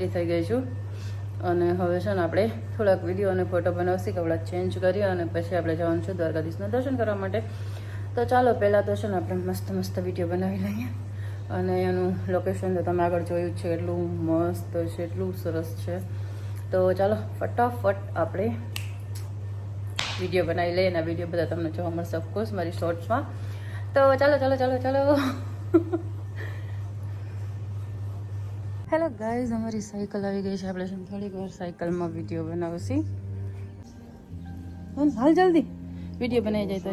Ready થઈ ગઈ છું. અને હવે છે ને આપણે થોડાક વીડિયો અને ફોટો બનાવશી કપડાં ચેન્જ કરી અને પછી આપણે જવાનું છે દ્વારકાધીશના દર્શન કરવા માટે. તો ચાલો, પહેલાં તો છે ને આપણે મસ્ત મસ્ત વીડિયો બનાવી લઈએ. અને એનું લોકેશન તો તમે આગળ જોયું છે, એટલું મસ્ત છે, એટલું સરસ છે. તો ચાલો, ફટાફટ આપણે વીડિયો બનાવી લઈએ અને વીડિયો બધા તમને જોવા મળશે ઓફકોર્સ મારી શોર્ટ્સમાં તો ચાલો ચાલો ચાલો ચાલો. હેલો ગાઈઝ અમારી સાયકલ આવી ગઈ છે. આપણે છે થોડીક વાર સાયકલમાં વીડિયો બનાવશી. હાલ જલ્દી. વીડિયો બનાવી જાય તો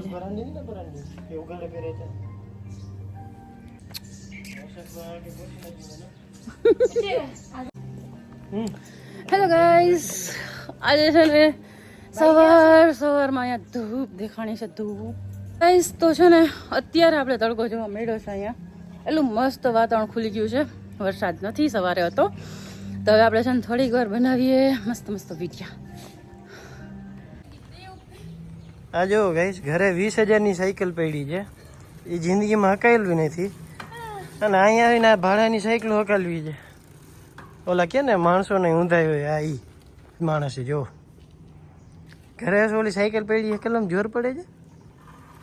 હેલો ગાઈઝ આજે છે ને સવાર, સવારમાં અહીંયા ધૂપ દેખાણી છે, ધૂપ. ગાઈઝ તો છે ને અત્યારે આપણે તડકો જોવા મળ્યો છે અહીંયા. એટલું મસ્ત વાતાવરણ ખુલી ગયું છે. વરસાદ નથી સવારે હતો. તો હવે આપણે છે ને થોડીક વાર બનાવીએ. મસ્ત મસ્ત વિડીયા આ જો ગાઈશ ઘરે વીસ હજારની સાયકલ પડી છે. એ જિંદગીમાં હકાયેલું નથી. અને અહીંયા આવીને આ ભાડાની સાયકલ હકાલવી છે. ઓલા કે ને માણસોને ઊંધાઈ હોય આ ઈ માણસે જો. ઘરે હશે ઓલી સાયકલ પડી છે? કેટલામ જોર પડે છે?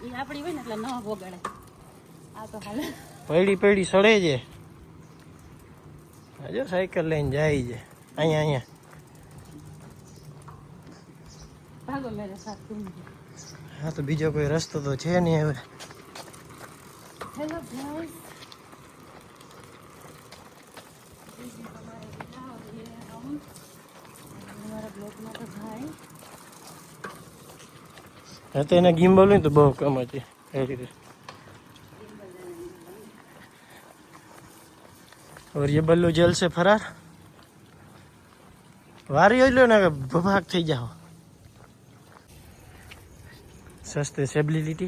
એ આપણી હોય ને એટલે ન વગાડે. આ તો હાલે. પડી પડી સડે છે. જો સાયકલ લઈને જાય છે. અહીંયા અહીંયા. હા તો બીજો કોઈ રસ્તો તો છે નહીં હવે. હા તો એના ગીમ હોય ને તો બહુ કમ હતી. એ રીતે. और ये बल्लू जेल से फरार वारी हो लो ना कि भभाग થઈ જાઓ सस्ते सेबिलिटी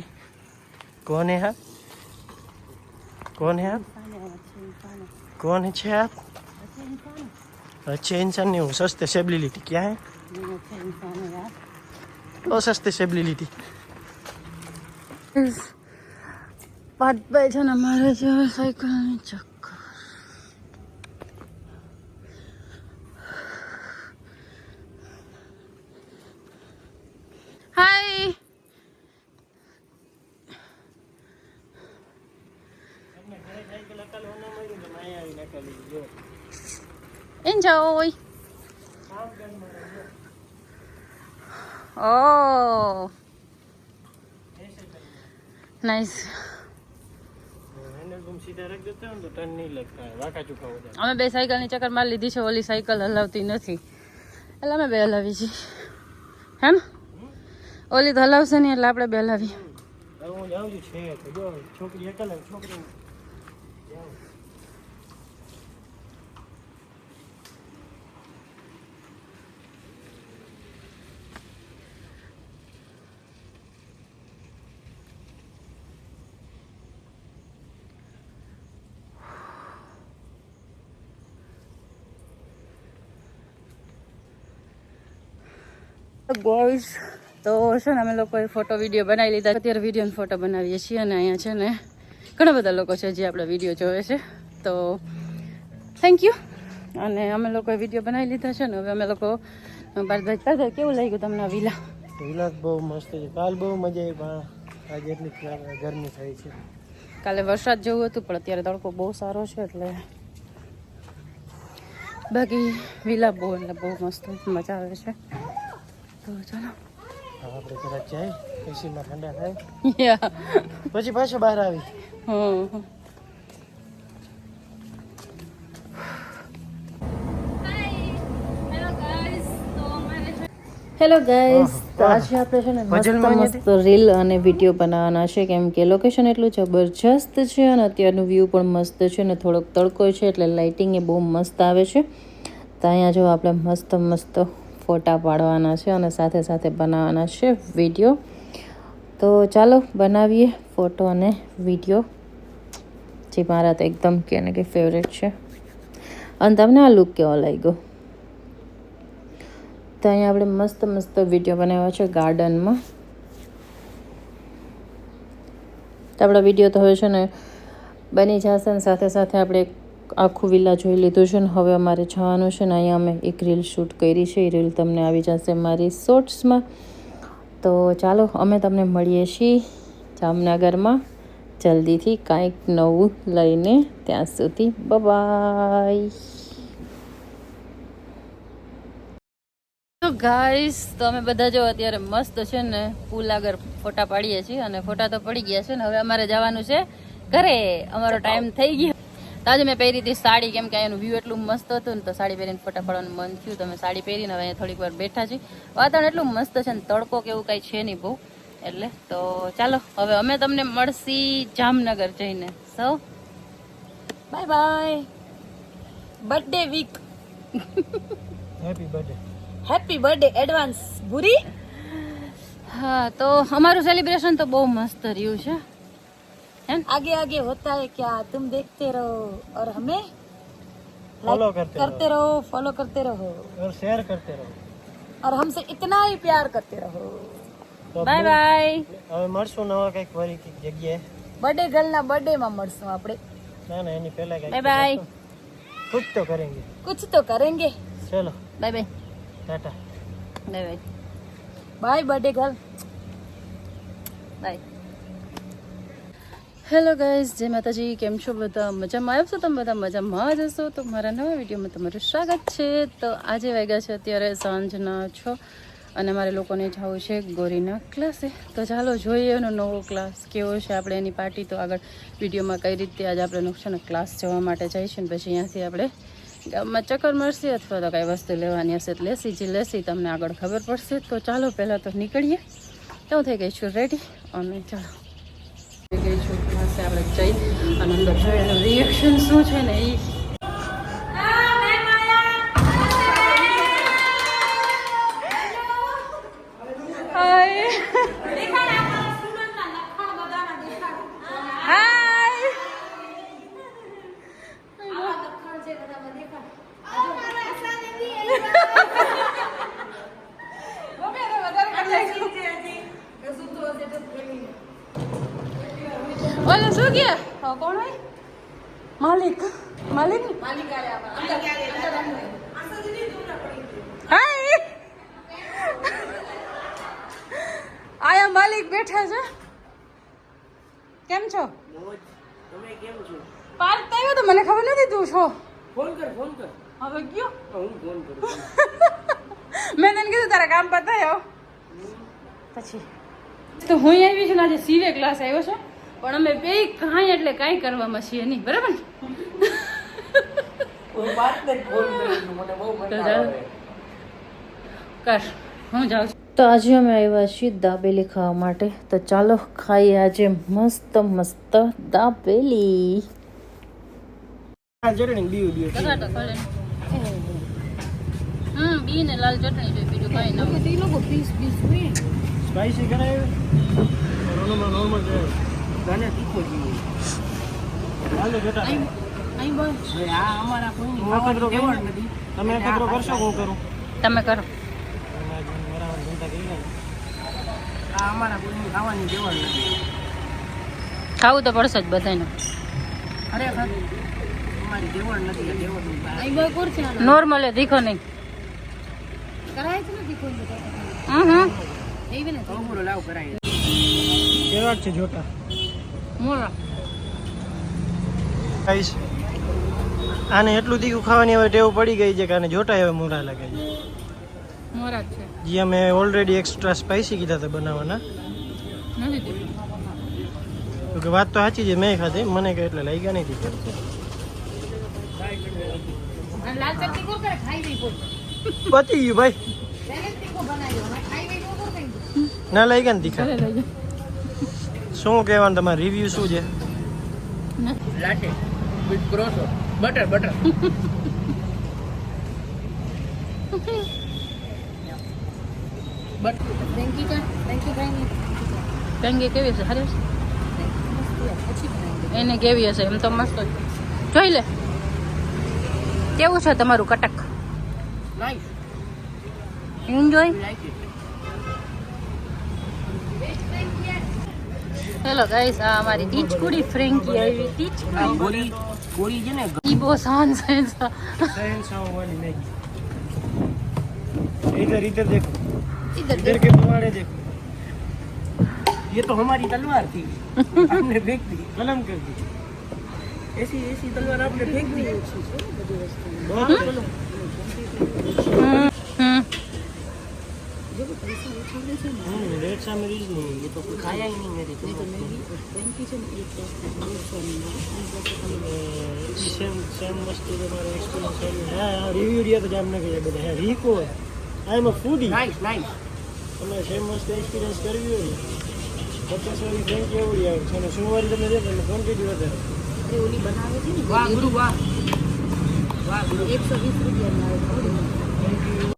कौन है आप कौन है आप कौन है छे आप अच्छे इंसान नहीं हो सस्ते सेबिलिटी क्या है लो सस्ते सेबिलिटी પાટ ભાઈ છે ને મારે છે સાયકલની ચક્કર દેતા હોય ને હો જાય અમે બે સાયકલની ચક્કર મારી લીધી છે, ઓલી સાયકલ હલાવતી નથી. એટલે અમે બે હલાવી છીએ. હે ને ઓલી તો હલાવશે નહીં, એટલે આપણે બે હલાવી છોકરી બોಯ್સ તો છે ને અમે લોકોએ ફોટો વીડિયો બનાવી લીધા. અત્યારે વીડિયો ફોટો બનાવીએ છીએ અને અહીંયા છે ને ઘણા બધા લોકો છે જે આપણા વીડિયો જોવે છે. તો થેન્ક યુ અને અમે લોકોએ વીડિયો બનાવી લીધા છે ને હવે અમે લોકો પાર્થભાઈ પાર્થભાઈ કેવું લાગ્યું તમને વિલા વિલા બહુ મસ્ત છે. કાલ બહુ મજા આવી પણ આજે એટલી ગરમી થઈ છે. કાલે વરસાદ જેવું હતું પણ અત્યારે તડકો બહુ સારો છે એટલે બાકી વિલા બહુ એટલે બહુ મસ્ત મજા આવે છે. તો ચાલો. આપણે જરાક જાય એસીમાં ઠંડા થાય. પછી પાછો બહાર આવી. હેલો ગાઈસ તો આજે આપણે છે ને મસ્ત મસ્ત રીલ અને વીડિયો બનાવવાના છે. કેમ કે લોકેશન એટલું જબરજસ્ત છે અને અત્યારનું વ્યૂ પણ મસ્ત છે અને થોડોક તડકો છે એટલે લાઇટિંગ એ બહુ મસ્ત આવે છે. તો અહીંયા જો આપણે મસ્ત મસ્ત ફોટા પાડવાના છે અને સાથે સાથે બનાવવાના છે વીડિયો. તો ચાલો બનાવીએ ફોટો અને વીડિયો, જે મારા તો એકદમ કે કે ફેવરેટ છે. અને તમને આ લુક કેવો લાગ્યો? તો અહીંયા આપણે મસ્ત મસ્ત વીડિયો બનાવ્યો છે ગાર્ડનમાં. તો આપણા વીડિયો તો હવે છે ને બની જશે ને સાથે સાથે આપણે આખું વિલા જોઈ લીધું છે ને હવે અમારે જવાનું છે ને અહીંયા અમે એક રીલ શૂટ કરી છે. એ રીલ તમને આવી જશે મારી શોર્ટ્સમાં. તો ચાલો અમે તમને મળીએ છીએ જામનગરમાં. જલ્દીથી કાંઈક નવું લઈને ત્યાં સુધી. બબાય તો ગાઈસ તો અમે બધા જો અત્યારે મસ્ત છે ને પુલ આગળ ફોટા પાડીએ છીએ અને ફોટા તો પડી ગયા છે ને હવે અમારે જવાનું છે ઘરે. અમારો ટાઈમ થઈ ગયો. તાજ મેં પહેરી હતી સાડી કેમ કે એનું વ્યૂ એટલું મસ્ત હતું ને તો સાડી પહેરીને ફોટા પાડવાનું મન થયું તો મેં સાડી પહેરીને હવે થોડીક વાર બેઠા છીએ. વાતાવરણ એટલું મસ્ત છે ને તડકો કે એવું કાંઈ છે નહીં બહુ. એટલે તો ચાલો હવે અમે તમને મળશી જામનગર જઈને. સૌ bye bye birthday week happy birthday happy birthday advance ભૂરી. હા તો અમારું સેલિબ્રેશન તો બહુ મસ્ત રહ્યું છે. है ना? आगे आगे होता है क्या तुम देखते रहो और हमें ફોલો કરતે करते रहो फॉलो करते रहो और शेयर करते રહો और हमसे इतना ही प्यार करते रहो તો બાય બાય હવે મળશું નવા કંઈક ફરી કંઈક જગ્યાએ બર્થડે ગર્લ ના બર્થડે માં મળશું આપણે ના ના એની પહેલા કંઈક બાય બાય कुछ तो करेंगे कुछ तो करेंगे चलो bye bye tata bye bye bye birthday girl bye hello guys, જય માતાજી, કેમ છો બધા? મજામાં? આવ્યો છો તમે બધા મજામાં જ હશો? તો મારા નવા વિડીયોમાં તમારું સ્વાગત છે. તો આજે વાગ્યા છે અત્યારે સાંજના છ અને મારે લોકોને જવું છે ગોરીના ક્લાસે. તો ચાલો જોઈએ એનો નવો ક્લાસ કેવો છે આપણે એની પાર્ટી. તો આગળ વિડીયોમાં કઈ રીતે આજે આપણે નુકસાન ક્લાસ જવા માટે જઈશું ને પછી અહીંયાથી આપણે ગામમાં ચક્કર મારશે અથવા તો કાંઈ વસ્તુ લેવાની હશે તો લેસી જે લેસી તમને આગળ ખબર પડશે. તો ચાલો પહેલાં તો નીકળીએ. તો થઈ ગઈ રેડી અને ચાલો. પાસે આપણે જઈ અને અંદર રિએક્શન શું છે ને એ ઓલો શું કે? હા કોણ હોય? માલિક. માલિક? હાય આયા માલિક બેઠા છે. કેમ છો? પાર્ક થયો આવ્યો તો મને ખબર નથી તું છો. ફોન કર ફોન કર. હવે ગયો. હું ફોન કરું. મેં તને કીધું તારા કામ પતાયો પછી. તો હું આવી છું ને આજે સીવે ક્લાસ આવ્યો છે. પણ અમે બે કાંઈ એટલે કાંઈ કરવામાં છીએ નહીં બરાબર તો આજે અમે આવ્યા છીએ દાબેલી ખાવા માટે. તો ચાલો ખાઈએ આજે મસ્ત મસ્ત દાબેલી. હમ બી ને લાલ ચટણી જોઈએ બીજું કાંઈ લોકો પીસ પીસ સ્પાઈસી કરાય? નોર્મલ નોર્મલ ગાને તીખો જોઈએ. હાલો બેટા અહીં બસ આ અમારા કોઈ અકતરો નથી. તમે કરશો કે હું કરું? તમે કરો. આ અમારા કોઈની ખાવાની જેવડ નથી. ખાવું તો પડશે જ બધાને. ખરેખર અમારી જેવડ નથી આ અહીં છે નોર્મલ દીખો નહીં. કરાય છે નથી કોઈ હમ હમ. એવી ને થોડું લાવ કરાય. છે જોટા મોરા. ગાઈસ આને એટલું તીખું ખાવાની હવે ટેવ પડી ગઈ છે કે આને જોટા હવે મોરા લાગે. છે મોરા છે. જે અમે ઓલરેડી એક્સ્ટ્રા સ્પાઈસી કીધા હતા બનાવવાના. તો કે વાત તો સાચી છે મેં ખાધી. મને કઈ એટલે લાગ્યા નહીં તીખા પતી ગયું ભાઈ. નહીં કોર? કઈ ના લાગ્યા ને તીખા. લઈ શું કહેવાનું તમારે? રિવ્યુ શું છે? Latte with croissant butter butter but thank you thank you કઈ કેવી હશે? સારી એને કેવી હશે? એમ તો મસ્ત જોઈ લે. કેવું છે તમારું Cuttack? Enjoy like it hello guys આ અમારી ટીચકુડી ફ્રેન્કી આવી ટીચકુડી ગોળી ગોળી છે ને ઈ બહુ શાન છે शहंशाह वाली मैगी इधर इधर देखो इधर इधर के पवाड़े देखो ये तो हमारी तलवार थी आपने फेंक दी कलम कर दी ऐसी ऐसी तलवार आपने फेंक दी बहुत कलम હમ હમ हम्म, रेट सा मरीज नहीं है, ये तो कुछ खाया ही नहीं मेरे को સેમ સેમ વસ્તુ તમારો એક્સપિરિયન્સ હા હા રિવ્યુ રહ્યા તો જામનગર એ બધા હા રીકો I am a foodie nice nice તમે સેમ વસ્તુ એક્સપિરિયન્સ કરવી હોય ને પચાસ વાળી ફ્રેન્ચ એવડી આવે છે અને સોમવારી તમે દે તમે ક્વોન્ટિટી વધારે વાહ ગુરુ વાહ વાહ ગુરુ હેલો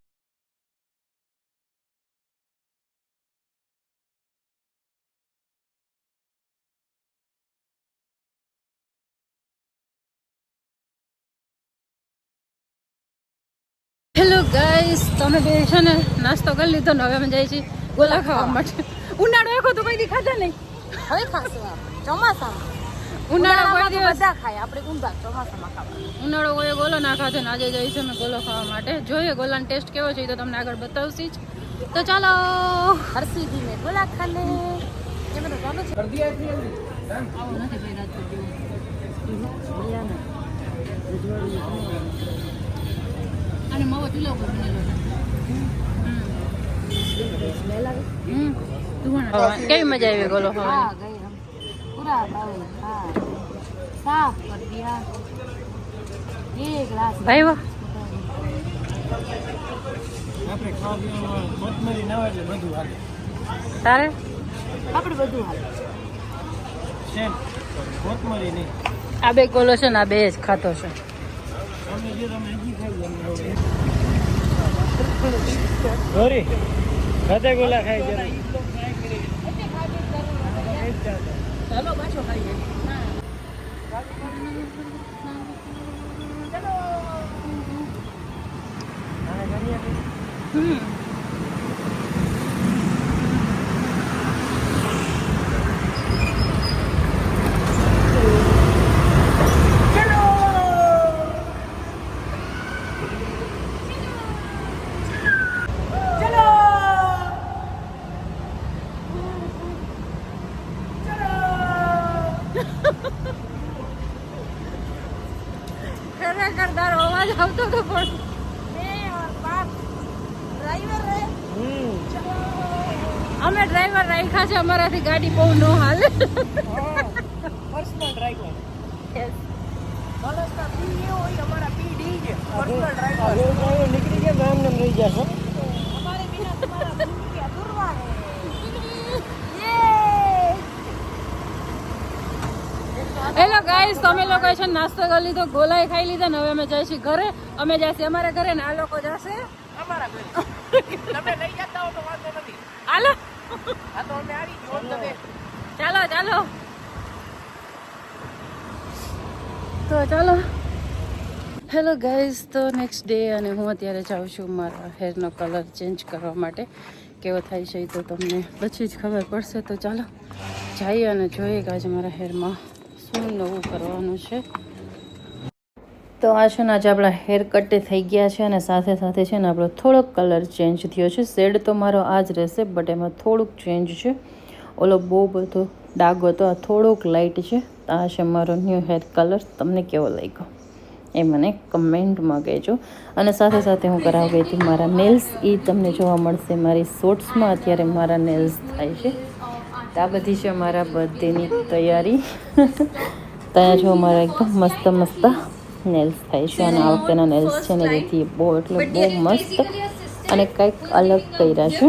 તમે જે છે ને નાસ્તો કરી લીધો ને હવે અમે જઈએ છીએ ગોલા ખાવા માટે. ઉનાળો એકો તો કોઈ દેખાતા નહીં. હવે ખાશું ચોમાસામાં. ઉનાળો કોઈ દિવસ ખાય. આપણે ચોમાસામાં ઉનાળો કોઈ ગોલો ના ખાતો ને આજે જઈએ છે અમે ગોલો ખાવા માટે. જોઈએ ગોલાનો ટેસ્ટ કેવો છે તો તમને આગળ બતાવશી જ. તો ચાલો. હરસીજી ને ગોલા ખાને અને મવો ચૂલો ઉપર બનેલો કેવી મજા આવી બોલો હા આ બે કોલો છે ને આ બે જ ખાતો છે. ગોરી ખાતે ગોલા ખાઈ જરા ચાલો પાછો ખાઈએ. હમ. ખરેખર અવાજ આવતો હતો પણ. ડ્રાઈવર રે હમ. અમે ડ્રાઈવર રાખ્યા છે અમારાથી ગાડી બહુ ન હાલે. પર્સનલ ડ્રાઈવર માણસના પી એ હોય અમારા પી ડી હેલો ગાઈસ તમે લોકો છે નાસ્તો કરી લીધો ગોલાય ખાઈ લીધા ને હવે અમે જઈશું ઘરે. અમે જઈશું અમારા ઘરે ને આ લોકો જશે. અમારા ઘરે. તમે લઈ જતા હો તો વાંધો નથી. હાલો. હા તો અમે આવી ગયો તમે. ચાલો ચાલો. તો ચાલો. હેલો ગાઈઝ તો નેક્સ્ટ ડે અને હું અત્યારે જાઉં છું મારા હેરનો કલર ચેન્જ કરવા માટે. કેવો થાય છે તો તમને પછી જ ખબર પડશે. તો ચાલો જઈએ અને જોઈએ કે આજે મારા હેરમાં શું નવું કરવાનું છે? તો આ છે ને આજે આપણા હેર કટ થઈ ગયા છે અને સાથે સાથે છે ને આપણો થોડોક કલર ચેન્જ થયો છે. શેડ તો મારો આ જ રહેશે બટ એમાં થોડુંક ચેન્જ છે. ઓલો બહુ બધો ડાઘ હતો, આ થોડોક લાઇટ છે. તો આ છે મારો ન્યૂ હેર કલર તમને કેવો લાગ્યો? એ મને કમેન્ટમાં કહેજો. અને સાથે સાથે હું કરાવી ગઈ હતી મારા નેલ્સ એ તમને જોવા મળશે મારી શોર્ટ્સમાં અત્યારે મારા નેલ્સ થાય છે. આ બધી છે મારા બર્થડેની તૈયારી. ત્યાં જો અમારા એકદમ મસ્ત મસ્ત નેલ્સ થાય છે અને આ વખતેના નેલ્સ છે ને જેથી બહુ એટલે બહુ મસ્ત અને કંઈક અલગ કર્યા છે.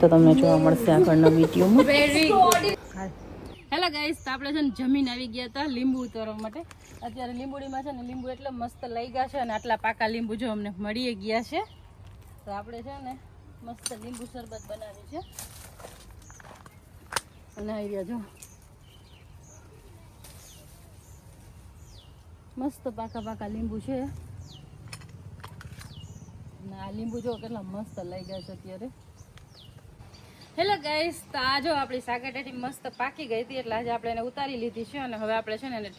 તો તમને જોવા મળશે આગળના વિડીયોમાં. હેલો ગાઈસ તો આપણે છે ને જમીન આવી ગયા હતા લીંબુ ઉતારવા માટે. અત્યારે લીંબુડીમાં છે ને લીંબુ એટલે મસ્ત લઈ ગયા છે અને આટલા પાકા લીંબુ જો અમને મળી ગયા છે. તો આપણે છે ને મસ્ત લીંબુ શરબત બનાવ્યું છે. અને આવી રહ્યા જો. મસ્ત પાકા પાકા લીંબુ છે. આ લીંબુ જો કેટલા મસ્ત લઈ ગયા છે અત્યારે. હેલો ગાઈસ, તો આ આપણી સાગટેટી મસ્ત પાકી ગઈ હતી, એટલે આજે આપણે એને ઉતારી લીધી છે અને હવે આપણે છે ને એને